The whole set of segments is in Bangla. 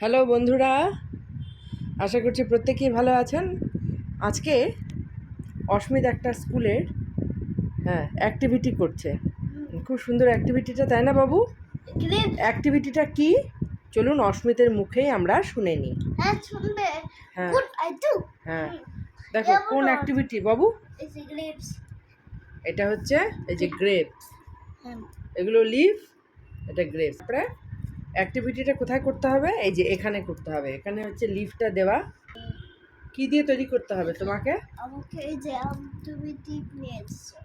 হ্যালো বন্ধুরা আশা করছি প্রত্যেকেই ভালো আছেন। আজকে অস্মিত একটা স্কুলের হ্যাঁ অ্যাক্টিভিটি করছে। খুব সুন্দর অ্যাক্টিভিটিটা তাই না বাবু? অ্যাক্টিভিটিটা কি? চলুন অস্মিতের মুখেই আমরা শুনে নিই। হ্যাঁ হ্যাঁ। হ্যাঁ। দেখো কোন অ্যাক্টিভিটি বাবু? এটা হচ্ছে এই যে গ্রেপ হ্যাঁ। এগুলো লিভ এটা গ্রেপ তারপরে অ্যাক্টিভিটিটা কোথায় করতে হবে? এই যে এখানে করতে হবে। এখানে হচ্ছে লিফটটা দেওয়া। কি দিয়ে তৈরি করতে হবে তোমাকে? আমাকে এই যে তুমি টিপ নিয়ে এসছো।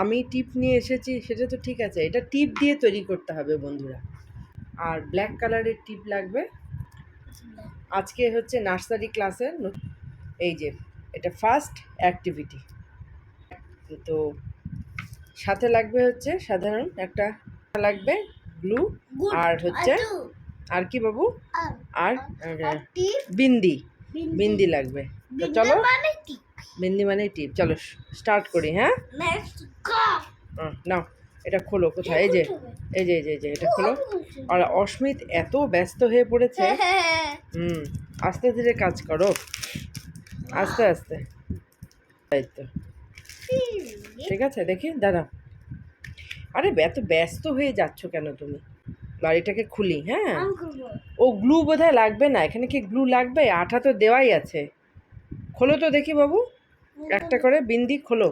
আমি টিপ নিয়ে এসেছি সেটা তো ঠিক আছে। এটা টিপ দিয়ে তৈরি করতে হবে বন্ধুরা। আর ব্ল্যাক কালারের টিপ লাগবে। আজকে হচ্ছে নার্সারি ক্লাসের এই যে এটা ফার্স্ট অ্যাক্টিভিটি তো সাথে লাগবে হচ্ছে সাধারণ একটা লাগবে গ্লু গুড আর হচ্ছে আর কি বাবু? আর বিন্দি। বিন্দি। লাগবে। চলো বিন্দি মানে টিপ। চলো স্টার্ট করি হ্যাঁ? নাও এটা খোলো কোথায়? এই যে এই যে এই যে এই যে এটা খোলো। আর অস্মিত এত ব্যস্ত হয়ে পড়েছে। হ্যাঁ হুম আস্তে ধীরে কাজ করো। আস্তে আস্তে। তাই তো। ঠিক আছে দেখি দাঁড়া আরে এত ব্যস্ত হয়ে যাচ্ছ কেন তুমি? বাড়িটাকে খুলি হ্যাঁ? ও গ্লু বোধহয় লাগবে না এখানে কি গ্লু লাগবে? আঠা তো দেওয়াই আছে। খোলো তো দেখি বাবু। একটা করে বিন্দি খোলো।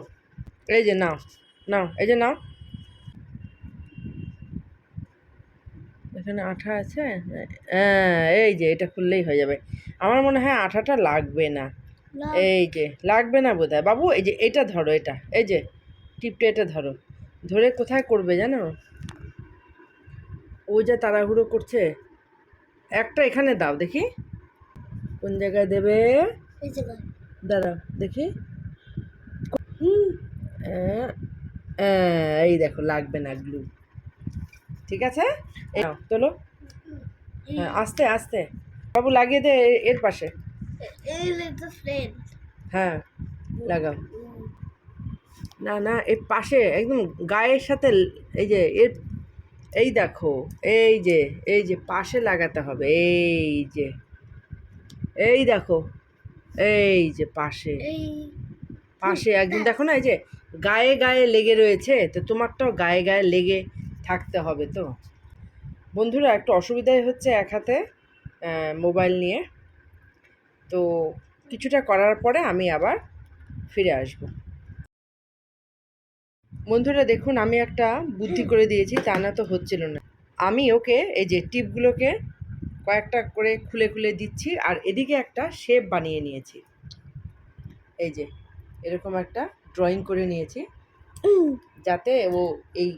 এই যে নাও নাও এই যে নাও। এখানে আঠা আছে? হ্যাঁ এই যে এটা খুললেই হয়ে যাবে। আমার মনে হয় আঠাটা লাগবে না। এই যে লাগবে না বোধ হয় বাবু এই যে এটা ধরো এটা। এই যে টিপটা এটা ধরো। ধরে কোথায় করবে জানো ও যে তাড়াহুড়ো করছে একটা এখানে দাও দেখি কোন জায়গায় দেবে এই দাঁড়াও দেখি এই দেখো লাগবে না গ্লু ঠিক আছে তোলো হ্যাঁ আস্তে আস্তে বাবু লাগিয়ে দে এর পাশে হ্যাঁ লাগাও না না এর পাশে একদম গায়ের সাথে এই যে এর এই দেখো এই যে এই যে পাশে লাগাতে হবে এই যে এই দেখো এই যে পাশে। পাশে একদম দেখো না এই যে গায়ে গায়ে লেগে রয়েছে তো তোমারটাও গায়ে গায়ে লেগে থাকতে হবে তো। বন্ধুরা একটু অসুবিধাই হচ্ছে এক হাতে মোবাইল নিয়ে। তো কিছুটা করার পরে আমি আবার ফিরে আসব। বন্ধুরা দেখুন আমি একটা বুদ্ধি করে দিয়েছি তা না তো হচ্ছিল না। আমি ওকে এই যে টিপগুলোকে কয়েকটা করে খুলে খুলে দিচ্ছি আর এদিকে একটা শেপ বানিয়ে নিয়েছি। এই যে এরকম একটা ড্রয়িং করে নিয়েছি যাতে ও এই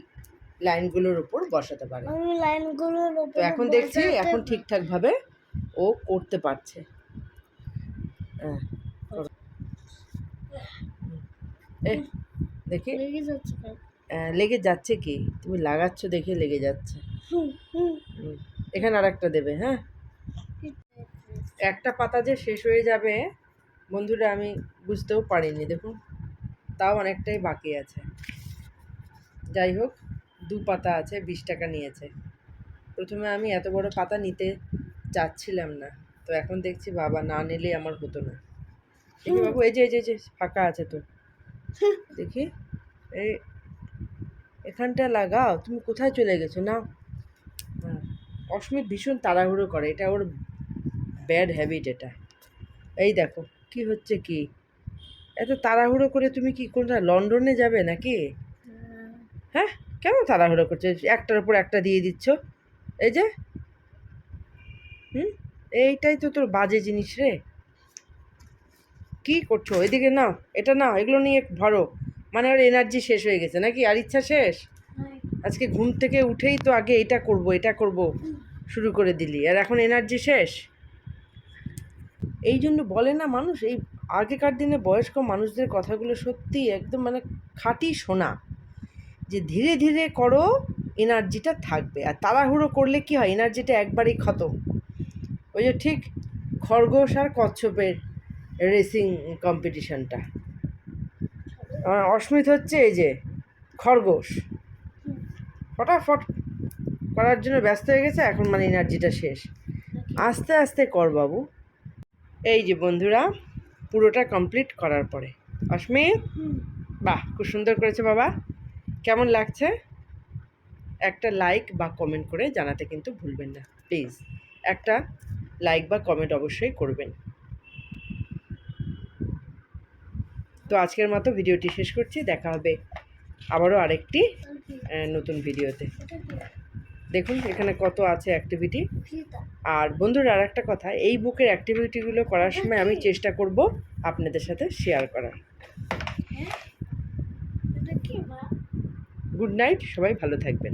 লাইনগুলোর উপর বসাতে পারে। আমি লাইনগুলোর তো এখন দেখছি এখন ঠিকঠাকভাবে ও করতে পারছে। হ্যাঁ দেখি? লেগে যাচ্ছে লেগে যাচ্ছে কি? তুমি লাগাচ্ছ দেখে লেগে যাচ্ছে। এখানে আর একটা দেবে হ্যাঁ? একটা পাতা যে শেষ হয়ে যাবে বন্ধুরা আমি বুঝতেও পারিনি দেখুন। তাও অনেকটাই বাকি আছে। যাই হোক দু পাতা আছে বিশ টাকা নিয়েছে। প্রথমে আমি এত বড় পাতা নিতে চাচ্ছিলাম না। তো এখন দেখছি বাবা না নিলেই আমার হতো না। বাবু এই যে এই যে ফাঁকা আছে তো। দেখি। এই, এখানটা লাগাও, তুমি কোথায় চলে গেছো? নাও হ্যাঁ অস্মিত ভীষণ তাড়াহুড়ো করে, এটা ওর ব্যাড হ্যাবিট এটা। এই দেখো, কি হচ্ছে কি? এত তাড়াহুড়ো করে তুমি কি কোনটা, লন্ডনে যাবে নাকি? হ্যাঁ কেন তাড়াহুড়ো করছ? একটার উপর একটা দিয়ে দিচ্ছ। এই যে, হুম, এইটাই তো তোর বাজে জিনিস রে। কি করছ? এদিকে না এটা না এগুলো নিয়ে ভরো। মানে ওর এনার্জি শেষ হয়ে গেছে নাকি? আর ইচ্ছা শেষ? আজকে ঘুম থেকে উঠেই তো আগে এটা করব এটা করব, শুরু করে দিলি। আর এখন এনার্জি শেষ? এই জন্য বলে না মানুষ, এই আগেকার দিনে বয়স্ক মানুষদের কথাগুলো সত্যি একদম মানে খাঁটি শোনা। যে ধীরে ধীরে করো এনার্জিটা থাকবে। আর তাড়াহুড়ো করলে কি হয়? এনার্জিটা একবারেই খতম। ওই যে ঠিক খরগোশ আর কচ্ছপের রেসিং কম্পিটিশনটা অস্মিত হচ্ছে এই যে, খরগোশ। ফটাফট করার জন্য ব্যস্ত হয়ে গেছে, এখন মানে এনার্জিটা শেষ। আস্তে আস্তে কর বাবু। এই যে বন্ধুরা, পুরোটা কমপ্লিট করার পরে। অস্মিত? বাহ, খুব সুন্দর করেছে বাবা। কেমন লাগছে? একটা লাইক বা কমেন্ট করে জানাতে কিন্তু ভুলবেন না। প্লিজ একটা লাইক বা কমেন্ট অবশ্যই করবেন। তো আজকের মতো ভিডিওটি শেষ করছি। দেখা হবে আবারও আরেকটি নতুন ভিডিওতে। দেখুন এখানে কত আছে অ্যাক্টিভিটি আর বন্ধুরা আর একটা কথা এই বুকের অ্যাক্টিভিটিগুলো করার সময় আমি চেষ্টা করব আপনাদের সাথে শেয়ার করার। গুড নাইট সবাই ভালো থাকবেন।